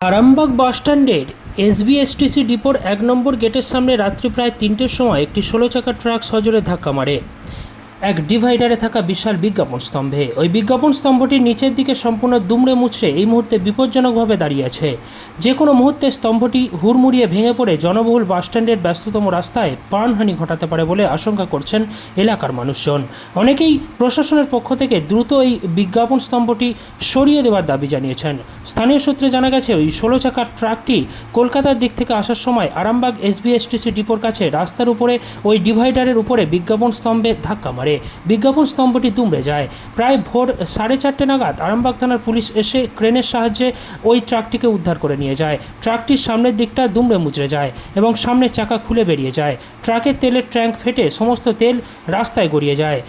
আরামবাগ বাসস্ট্যান্ডের এসবিএসটিসি ডিপোর এক নম্বর গেটের সামনে রাত্রি প্রায় তিনটের সময় একটি ষোলো চাকার ট্রাক সজোরে ধাক্কা মারে। এক ডিভাইডারে থাকা বিশাল বিজ্ঞাপন স্তম্ভে। ওই বিজ্ঞাপন স্তম্ভটির নিচের দিকে সম্পূর্ণ দুমড়ে মুচড়ে এই মুহূর্তে বিপজ্জনকভাবে দাঁড়িয়ে আছে। যে কোনো মুহূর্তে স্তম্ভটি হুড়মুড়িয়ে ভেঙে পড়ে জনবহুল বাসস্ট্যান্ডের ব্যস্ততম রাস্তায় প্রাণহানি ঘটাতে পারে বলে আশঙ্কা করছেন এলাকার মানুষজন। অনেকেই প্রশাসনের পক্ষ থেকে দ্রুত এই বিজ্ঞাপন স্তম্ভটি সরিয়ে দেওয়ার দাবি জানিয়েছেন। স্থানীয় সূত্রে জানা গেছে, ওই ষোলো চাকার ট্রাকটি কলকাতার দিক থেকে আসার সময় আরামবাগ এসবিএসটিসি ডিপোর কাছে রাস্তার উপরে ওই ডিভাইডারের উপরে বিজ্ঞাপন স্তম্ভে ধাক্কা মারে। বিজ্ঞাপন স্তম্ভটি দুমড়ে যায়। প্রায় ভোর সাড়ে চারটে নাগাদ আরামবাগ থানার পুলিশ এসে ক্রেনের সাহায্যে ওই ট্রাকটিকে উদ্ধার করে নিয়ে যায়। ট্রাকটির সামনের দিকটা দুমড়ে মুচড়ে যায় এবং সামনের চাকা খুলে বেরিয়ে যায়। ট্রাকের তেলের ট্যাঙ্ক ফেটে সমস্ত তেল রাস্তায় গড়িয়ে যায়।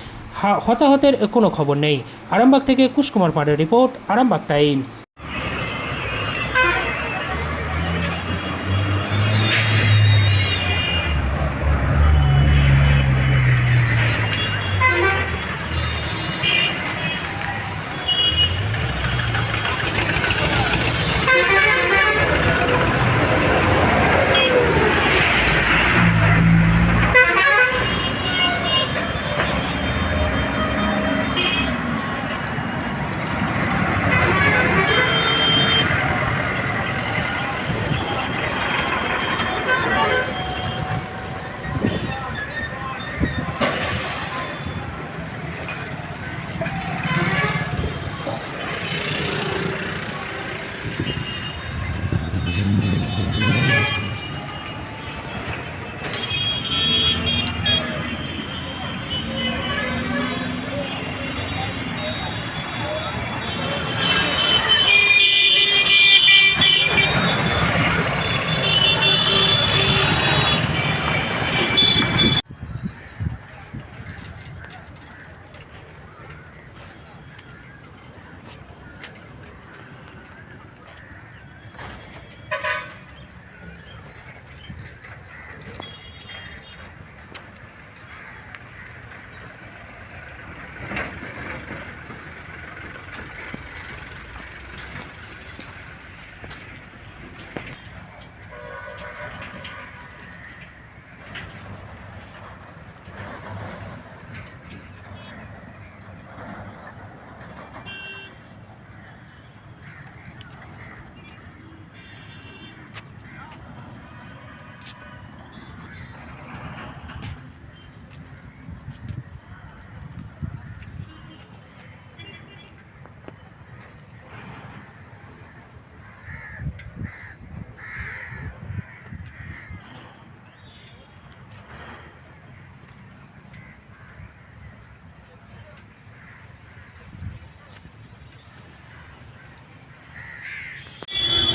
হতাহতের কোনো খবর নেই। আরামবাগ থেকে কুশকুমার পাড়ের রিপোর্ট, আরামবাগ টাইমস।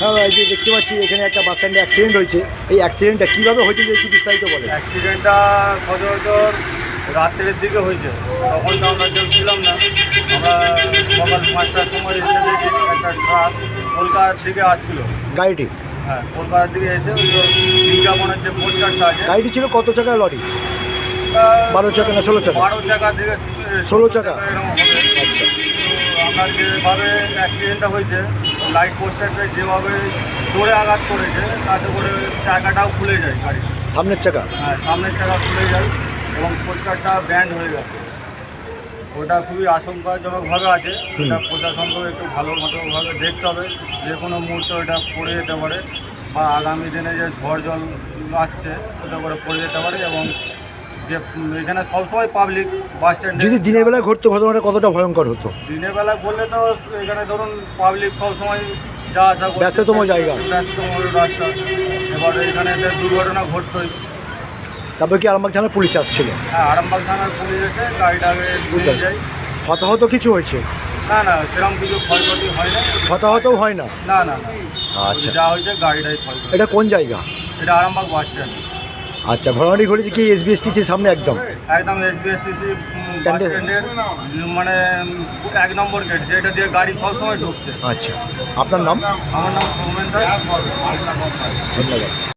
হ্যাঁ এই যে দেখতে পাচ্ছি এখানে একটা বাস স্ট্যান্ডে অ্যাক্সিডেন্ট হয়েছে। এই অ্যাক্সিডেন্টটা কীভাবে হয়েছে একটু বিস্তারিত বলে অ্যাক্সিডেন্টটা সচরাচর রাত্রের দিকে হয়েছে। তখন তো আমরা কেউ ছিলাম না। আমরা সকাল পাঁচটার সময় এসে দেখি একটা ট্রাক কলকাতার দিকে আসছিল। গাড়িটি? হ্যাঁ কলকাতার দিকে এসে বিজ্ঞাপনের যে পোস্টারটা আছে। গাড়িটি ছিল কত চাকার লরি? বারো চাকা না ষোলো চাকা? বারো চাকা থেকে ষোলো চাকা? আচ্ছা। আমরা যেভাবে অ্যাক্সিডেন্টটা হয়েছে লাইট পোস্টারটা যেভাবে জোরে আঘাত করেছে তাতে করে চাকাটাও খুলে যায় গাড়ি। সামনের চাকা? হ্যাঁ সামনের চাকা খুলে যায় এবং পোস্টারটা ব্যান্ড হয়ে গেছে। ওটা খুবই আশঙ্কাজনকভাবে আছে। এটা প্রশাসনকেও একটু ভালো মতোভাবে দেখতে হবে। যে কোনো মুহূর্তে ওটা পড়ে যেতে পারে বা আগামী দিনে যে ঝড় জল আসছে ওটা করে পড়ে যেতে পারে এবং যে এখানে সবসময় পাবলিক বাস স্ট্যান্ড যদি দিনের বেলায় ঘটতো ঘটনাটা কতটা ভয়ঙ্কর হতো? দিনের বেলা বললে তো এখানে ধরুন পাবলিক সবসময় যা আসা করছে। ব্যস্ততম জায়গা। ব্যস্ততম রাস্তা। এবারে এখানে একটা দুর্ঘটনা ঘটতোই। তারপর কি আরামবাগ থানার পুলিশ আসছিল? হ্যাঁ আরামবাগ থানার পুলিশ এসে গাড়িটাকে নিয়ে যায়। হতাহত কিছু হয়েছে? না না সেরকম কিছু ক্ষয়ক্ষতি হয় না হতাহতও হয় না? না না না। আচ্ছা। যা হয়েছে গাড়িটাই ক্ষয়ক্ষতি। এটা কোন জায়গা? এটা আরামবাগ বাস স্ট্যান্ড আচ্ছা ঘটনাটি ঘড়িতে কি এস এসবিএসটিসির সামনে একদম? একদম এসবিএসটিসি? স্ট্যান্ডের মানে এক নম্বর গেট যেটা দিয়ে গাড়ি সবসময় ঢুকছে। আচ্ছা আপনার নাম? আমার নাম সৌমেন দাস। ধন্যবাদ।